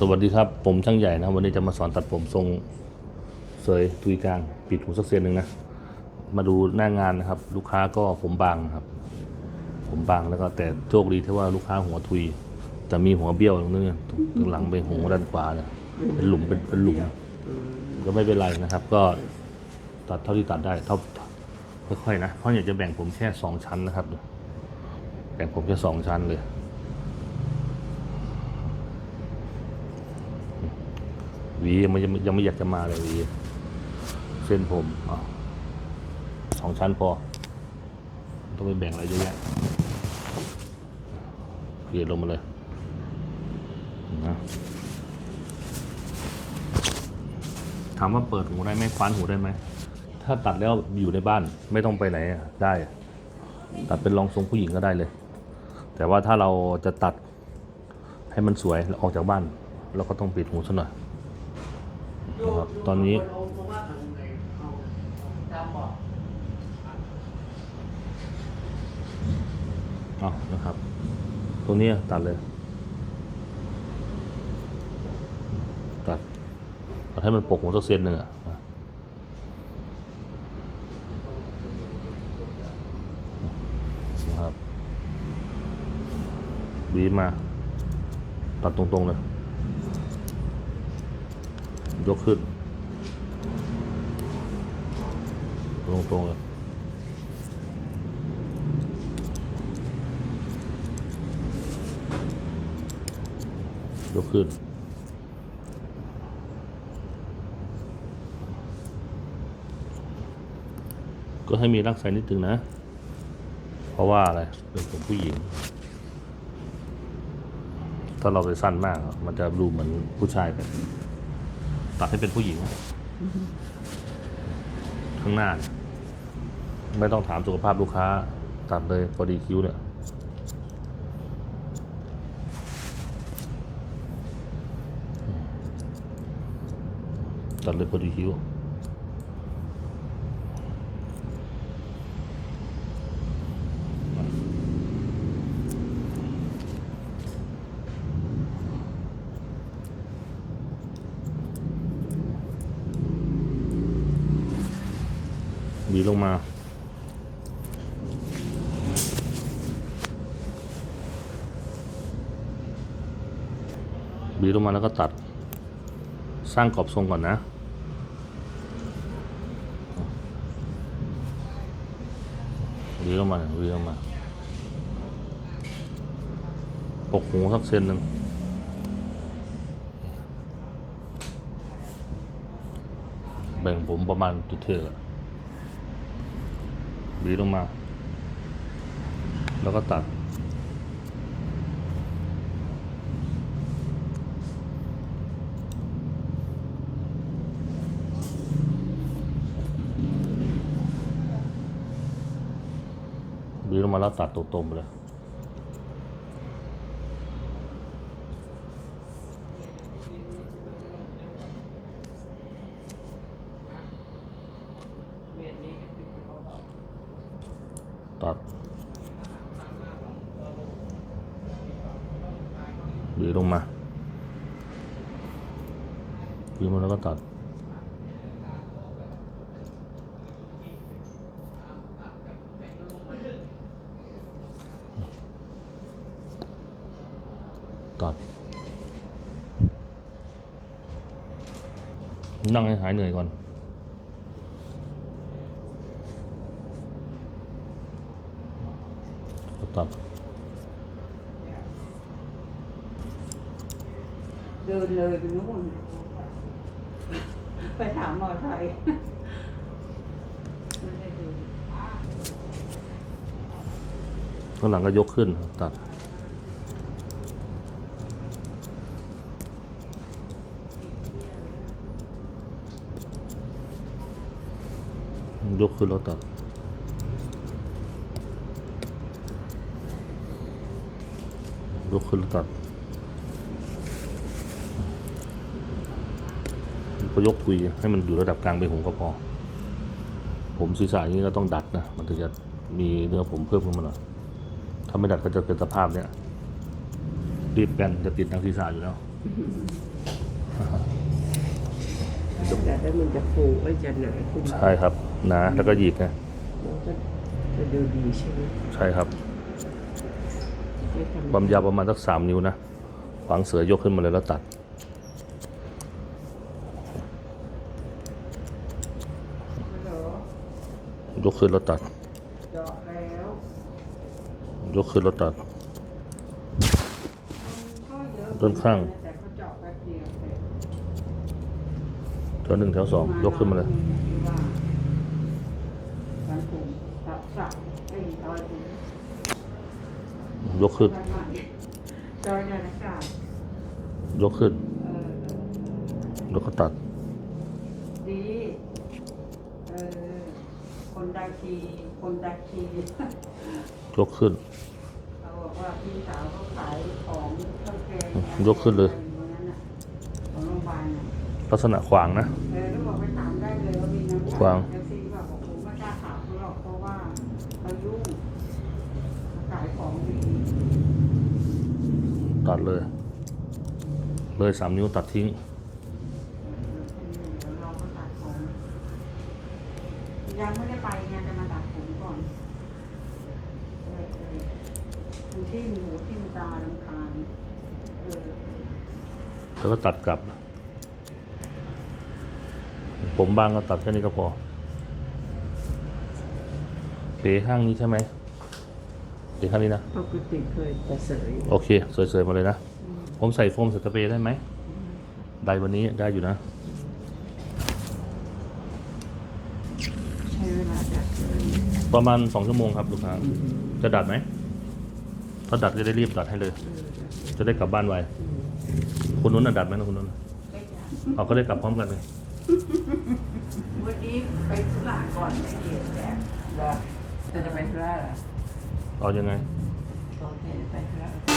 สวัสดีครับผมช่างใหญ่นะวันนี้จะมาสอนตัดผมทรงเสยทุยกลางปิดหูสักเซนหนึ่งนะมาดูหน้างานนะครับ ลูกค้าก็ผมบางครับ ผมบางแล้วก็แต่โชคดีที่ว่าลูกค้าหัวทุยจะมีหัวเบี้ยวตรงนี้ตรงหลังไปหูด้านขวาเนี่ยเป็นหลุมเป็นเป็นหลุมก็ไม่เป็นไรนะครับ ก็ตัดเท่าที่ตัดได้เท่าค่อยๆนะเพราะอยากจะแบ่งผมแค่สองชั้นนะครับแบ่งผมแค่สองชั้นเลย วียังไม่ยังไม่ยังไม่อยากจะมาเลยวีเส้นผมอสองชั้นพอ ต้องไปแบ่งอะไรเยอะแยะเกลี่ยลงมาเลยนะถามว่าเปิดหูได้ไหมคว้านหูได้ไหม ถ้าตัดแล้วอยู่ในบ้านไม่ต้องไปไหนได้ ตัดเป็นรองทรงผู้หญิงก็ได้เลย แต่ว่าถ้าเราจะตัดให้มันสวยออกจากบ้าน เราก็ต้องปิดหูซะหน่อย นะครับตอนนี้เอานะครับ ตรงนี้ตัดเลย ตัดตัดให้มันปกหัวสักเซนหนึ่งอะนะครับบีมา ตัดตรงๆเลย ยกขึ้น ตรงๆเลยยกขึ้น ก็ให้มีรักไซนิดนึงนะ เพราะว่าอะไรเป็นผมผู้หญิง ถ้าเราไปสั้นมากอะมันจะดูเหมือนผู้ชายไป ตัดให้เป็นผู้หญิง ข้างหน้าเนี่ยไม่ต้องถามสุขภาพลูกค้า ตัดเลยพอดีคิ้วเนี่ยตัดเลยพอดีคิ้ว หวีลงมา หวีลงมาแล้วก็ตัด สร้างกรอบทรงก่อนนะหวีลงมาหวีลงมาปกหูสักเซนหนึ่งแบ่งผมประมาณจุดเท่าอะหวีลงมา แล้วก็ตัด หวีลงมา แล้วตัดตรงๆไปเลย ตัดหวีลงมาหวีลงมาแล้วก็ตัด นั่งให้หายเหนื่อยก่อนตัดเดินเลยไปนู่นไปถามมอไซค์ไม่ได้เดินข้างหลังก็ยกขึ้นตัด ยกขึ้นแล้วตัดยกขึ้นตัดก็ยกคุยให้มันอยู่ระดับกลางไปหูก็พอ ผมศีรษะอย่างนี้ก็ต้องดัดนะ มันถึงจะมีเนื้อผมเพิ่มขึ้นมาหน่อย ถ้าไม่ดัดก็จะเป็นสภาพเนี้ยรีบแป้นจะติดทางศีรษะอยู่แล้ว แต่ถ้ามันจะฟูก็จะหนาขึ้นใช่ครับหนาแล้วก็หยิกนะมันก็จะดูดีใช่ไหมใช่ครับไม่ทำความยาวประมาณสักสามนิ้วนะขวางเสือยกขึ้นมาเลยแล้วตัดฮัลโหลยกขึ้นแล้วตัด เจาะแล้วยกขึ้นแล้วตัดก็เยอะต้นข้างแต่เขาเจาะแป๊บเดียวเสร็จ แถวหนึ่งแถวสองยกขึ้นมาเลยการปลูกตัดสับไอ้ตอยปลูกยกขึ้นจอยใหม่จอยนาฬิกายกขึ้นเออแล้วก็ตัดดีเออคนตาคีคนตาคียกขึ้นเขาบอกว่าพี่สาวเขาขายของข้าวแกงยกขึ้นเลย ลักษณะขวางนะ เออแล้วบอกไปถามได้เลยว่ามีน้ำขวาง เอฟซีบอกบอกผมไม่กล้าถามเขาหรอกเพราะว่าเขายุ่งขายของดีตัดเลย เลยสามนิ้วตัดทิ้งเดี๋ยวเราก็ตัดผม ยังไม่ได้ไปไงจะมาตัดผมก่อนเออเออมันที่หมูที่ตาลำคาญเออ แล้วก็ตัดกลับ ผมบางก็ตัดแค่นี้ก็พอเป๋ข้างนี้ใช่ไหมเป๋ข้างนี้นะ ปกติเคยจะเสยโอเค สวยๆมาเลยนะ ผมใส่โฟมสเปรย์ได้ไหม ได้วันนี้ได้อยู่นะ ใช้เวลาดัดเลยประมาณสองชั่วโมงครับลูกค้า จะดัดไหม ถ้าดัดจะได้รีบดัดให้เลย จะได้กลับบ้านไว คุณนุ้นน่ะดัดไหมนะคุณนุ้นเอาก็ได้กลับพร้อมกันเลย วันนี้ไปธุระก่อนไม่เกี่ยวแต่ว่าจะจะไปธุระเหรอเอายังไง โอเคไปธุระ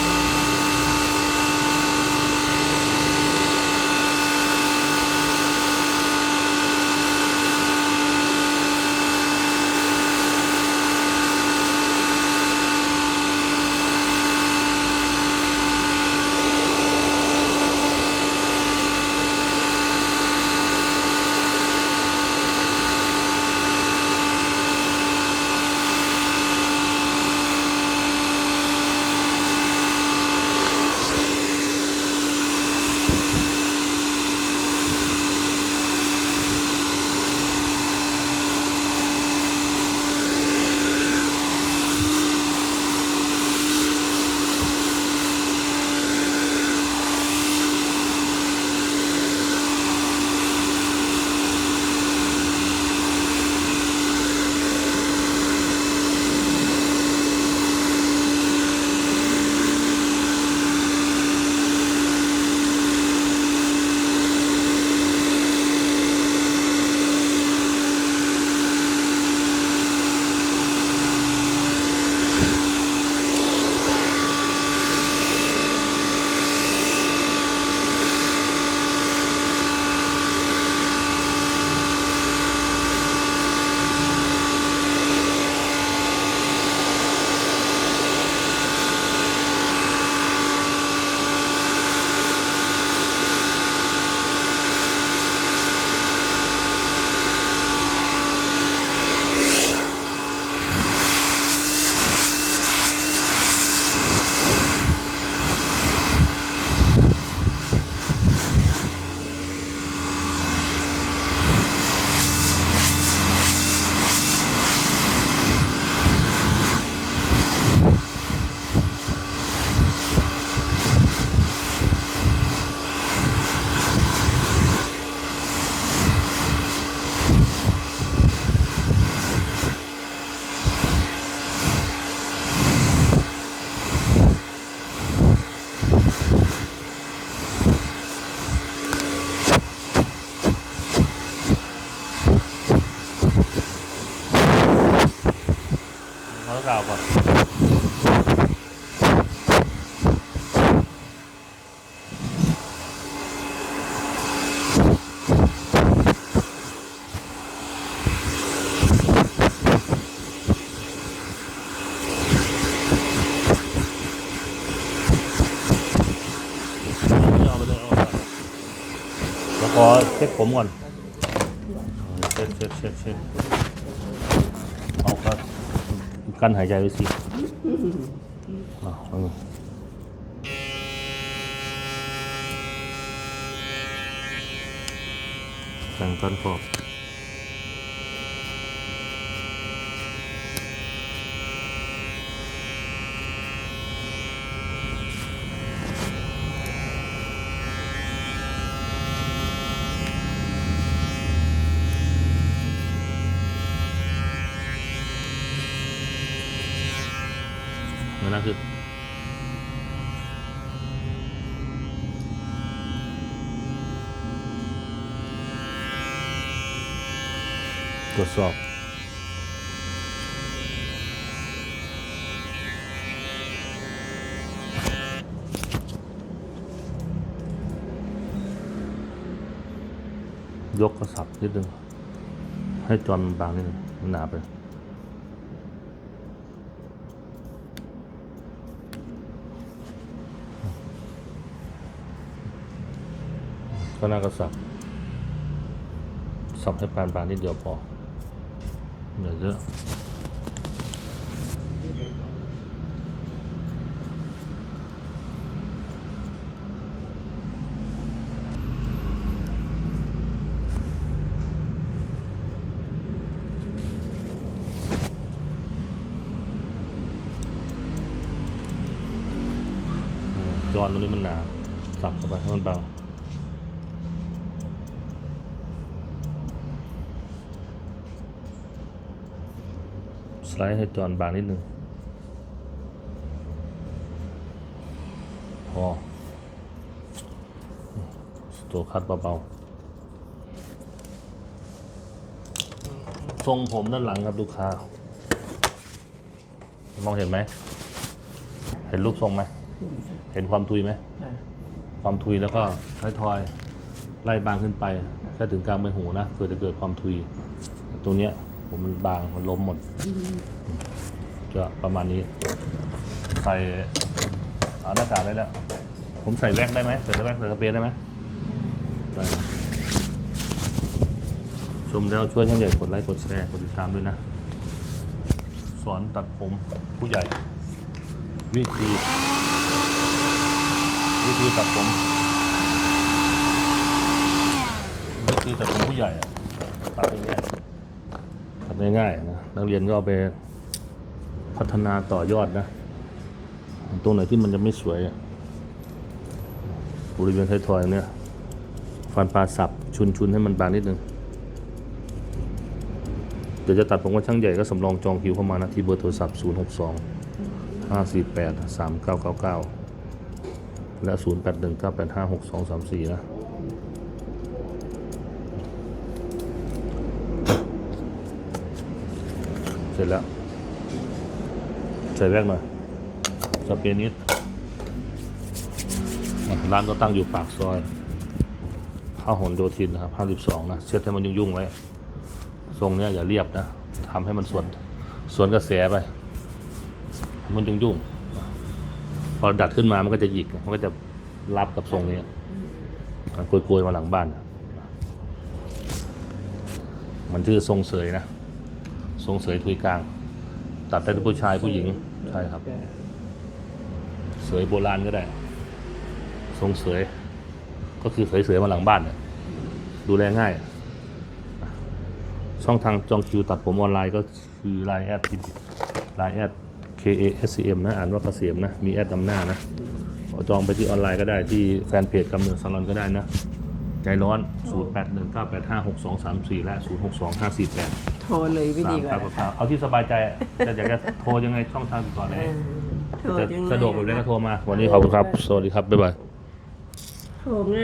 ไปเลยเอาวขอเช็คผมก่อนเช็ดเช็ดเช็ดเช็ดเอาครับกั้นหายใจไว้สิอะหนึ่งแบ่งกันพอ นนั่นคือตรวจสอบยกกระสับนิดนึงให้จอนบางนิดนึงมันหนาไป ก็น่ากระสับสับให้ปานบางนิดเดียวพออย่าเยอะจอนตรงนี้มันหนา สับเข้าไปให้มันเบา สไลด์ให้จอนบางนิดนึงพอตัวคัดเบาๆทรงผมด้านหลังครับลูกค้า มองเห็นไหม เห็นรูปทรงไหม เห็นความทุยไหม ความทุยแล้วก็ท้ายทอย ไล่บางขึ้นไปแค่ถึงกลางใบหูนะเพื่อจะเกิดความทุย ตรงเนี้ย ผมมันบางมันล้มหมดก็ประมาณนี้ ใส่เอาหน้ากากได้แล้ว ผมใส่แว่นได้ไหมใส่แว่นใส่กระเปียได้ไหมได้ชมแล้วช่วยช่างใหญ่กดไลค์กดแชร์กดติดตามด้วยนะ สอนตัดผมผู้ใหญ่ วิธี วิธีตัดผมวิธีตัดผมผู้ใหญ่อะตัดอย่างเงี้ยทำ ง่ายๆนะนักเรียนก็เอาไปพัฒนาต่อยอดนะ ตรงไหนที่มันจะไม่สวยบริเวณท้ายทอยเนี่ยฟันปลาสับชุนชุนๆให้มันบางนิดนึงเดี๋ยวจะตัดผมว่าช่างใหญ่ก็สำรองจองคิวเข้ามานะที่เบอร์โทรศัพท์ 0 6 2 5 4 8 3 9 9 9 และ 0 8 1 9 8 5 6 2 3 4 นะ เส ร็จแล้ว ใส่แว่นหน่อยสเปรย์นิดร้านก็ตั้งอยู่ปากซอยข้าวหนโยธินนะครับ52นะ เช็ดให้มันยุ่งๆไว้ ทรงเนี้ยอย่าเรียบนะทำให้มันสวนสวนกระแสไป มันยุ่งๆพอดัดขึ้นมามันก็จะหยิก มันก็จะรับกับทรงนี้โกยๆมาหลังบ้าน มันชื่อทรงเสยนะ งเสยทุยกลาง ตัดได้ทั้งผู้ชายผู้หญิงใช่ครับ เสยโบราณก็ได้ ทรงเสย ก็คือเสยเสยๆมาหลังบ้านเนี่ยดูแลง่าย ช่องทางจองคิวตัดผมออนไลน์ก็คือไลน์แอดไลน์แอด K A S C M นะ อ่านว่าเกษมนะ มีแอดนำหน้านะจองไปที่ออนไลน์ก็ได้ที่แฟนเพจกำเนิดสลอนก็ได้นะ ใจร้อน 0819856234 และ 062548 โทรเลยไม่ดีกว่าสามครับครับเอาที่สบายใจอะจะอยากจะโทรยังไงช่องทางติดต่อไหนโทรจะยังไงสะดวกแบบไหนก็โทรมา วันนี้ขอบคุณครับ สวัสดีครับ บ๊ายบาย โทรง่าย